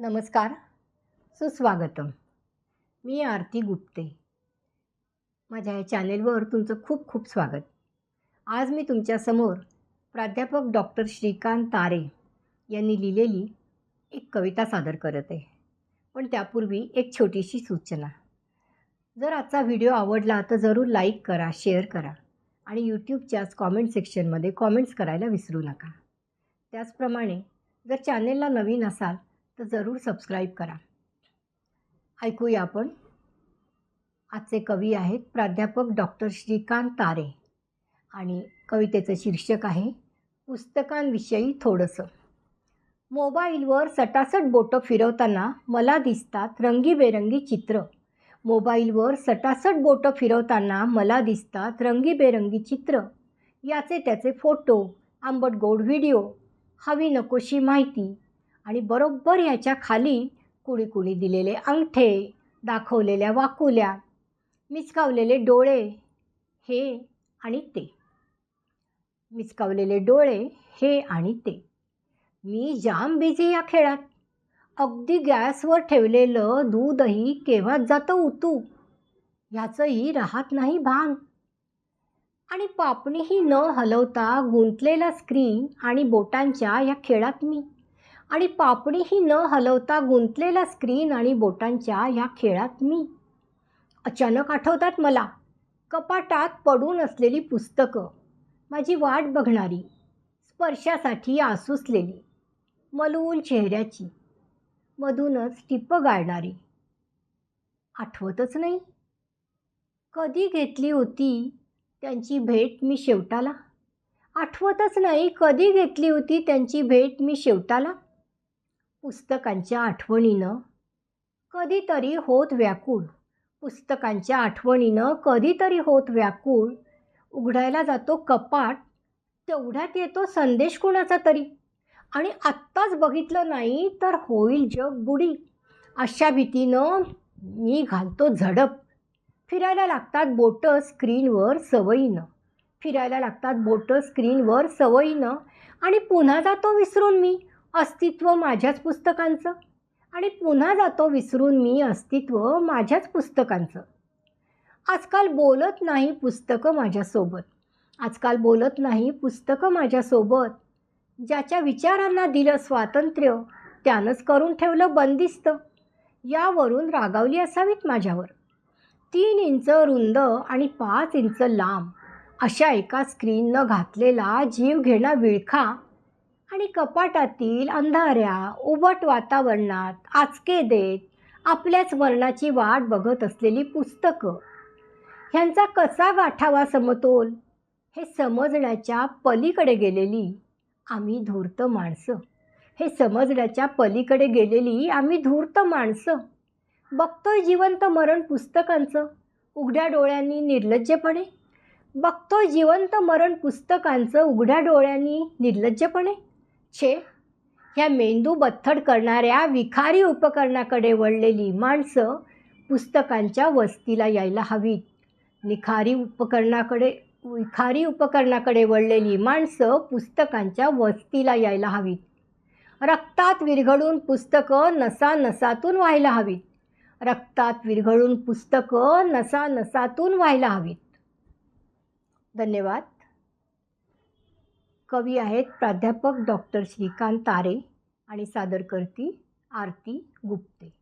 नमस्कार सुस्वागतम. मी आरती गुप्ते. माझ्या या चॅनेलवर तुमचं खूप खूप स्वागत. आज मी तुमच्यासमोर प्राध्यापक डॉक्टर श्रीकांत तारे यांनी लिहिलेली एक कविता सादर करत आहे. पण त्यापूर्वी एक छोटीशी सूचना. जर आजचा व्हिडिओ आवडला तर जरूर लाईक करा शेअर करा आणि यूट्यूबच्याच कॉमेंट सेक्शनमध्ये कॉमेंट्स करायला विसरू नका. त्याचप्रमाणे जर चॅनेलला नवीन असाल तर जरूर सबस्क्राईब करा. ऐकूया आपण. आजचे कवी आहेत प्राध्यापक डॉक्टर श्रीकांत तारे आणि कवितेचं शीर्षक आहे पुस्तकांविषयी थोडंसं. मोबाईलवर सटासट बोटं फिरवताना मला दिसतात रंगीबेरंगी चित्र. मोबाईलवर सटासट बोटं फिरवताना मला दिसतात रंगीबेरंगी चित्र. याचे त्याचे फोटो आंबट गोड व्हिडिओ हवी नकोशी माहिती आणि बरोबर याच्या खाली कुणी कुणी दिलेले अंगठे दाखवलेल्या वाकुल्या मिचकावलेले डोळे हे आणि ते. मिचकावलेले डोळे हे आणि ते. मी जाम बिझी या खेळात. अगदी गॅसवर ठेवलेलं दूधही केव्हाच जातं उतू? ह्याचंही राहत नाही भान. आणि पापणीही न हलवता गुंतलेला स्क्रीन आणि बोटांच्या या खेळात मी. आणि पापणीही न हलवता गुंतलेला स्क्रीन आणि बोटांच्या ह्या खेळात मी. अचानक आठवतात मला कपाटात पडून असलेली पुस्तकं माझी वाट बघणारी स्पर्शासाठी आसुसलेली मलूल चेहऱ्याची मधूनच टिप्प गाळणारी. आठवतच नाही. कधी घेतली होती त्यांची भेट मी शेवटाला? आठवतच नाही कधी घेतली होती त्यांची भेट मी शेवटाला? पुस्तकांच्या आठवणीनं कधीतरी होत व्याकुळ. पुस्तकांच्या आठवणीनं कधीतरी होत व्याकुळ. उघडायला जातो कपाट तेवढ्यात येतो संदेश कोणाचा तरी. आणि आत्ताच बघितलं नाही तर होईल जग बुडी. अशा भीतीनं मी घालतो झडप. फिरायला लागतात बोटं स्क्रीनवर सवयीनं. फिरायला लागतात बोटं स्क्रीनवर सवयीनं. आणि पुन्हा जातो विसरून मी. अस्तित्व माझ्याच पुस्तकांचं? आणि पुन्हा जातो विसरून मी अस्तित्व माझ्याच पुस्तकांचं. आजकाल बोलत नाही पुस्तकं माझ्यासोबत. आजकाल बोलत नाही पुस्तकं माझ्यासोबत. ज्याच्या विचारांना दिलं स्वातंत्र्य त्यानंच करून ठेवलं बंदिस्त. यावरून रागावली असावीत माझ्यावर. तीन इंच रुंद आणि पाच इंच लांब अशा एका स्क्रीननं घातलेला जीव घेणा विळखा आणि कपाटातील अंधाऱ्या उबट वातावरणात आचके देत आपल्याच वर्णाची वाट बघत असलेली पुस्तकं. ह्यांचा कसा गाठावा समतोल? हे समजण्याच्या पलीकडे गेलेली आम्ही धूर्त माणसं. हे समजण्याच्या पलीकडे गेलेली आम्ही धूर्त माणसं. बघतोय जिवंत मरण पुस्तकांचं. उघड्या डोळ्यांनी निर्लज्जपणे. बघतोय जिवंत मरण पुस्तकांचं उघड्या डोळ्यांनी निर्लज्जपणे. छे. ह्या मेंदू बत्थड करणाऱ्या विखारी उपकरणाकडे वळलेली माणसं पुस्तकांच्या वस्तीला यायला हवीत. निखारी उपकरणाकडे विखारी उपकरणाकडे वळलेली माणसं पुस्तकांच्या वस्तीला यायला हवीत. रक्तात विरघळून पुस्तकं नसा नसातून व्हायला हवीत. रक्तात विरघळून पुस्तकं नसा नसातून व्हायला हवीत. धन्यवाद. कवी आहेत प्राध्यापक डॉक्टर श्रीकांत तारे आणि सादरकर्ती आरती गुप्ते.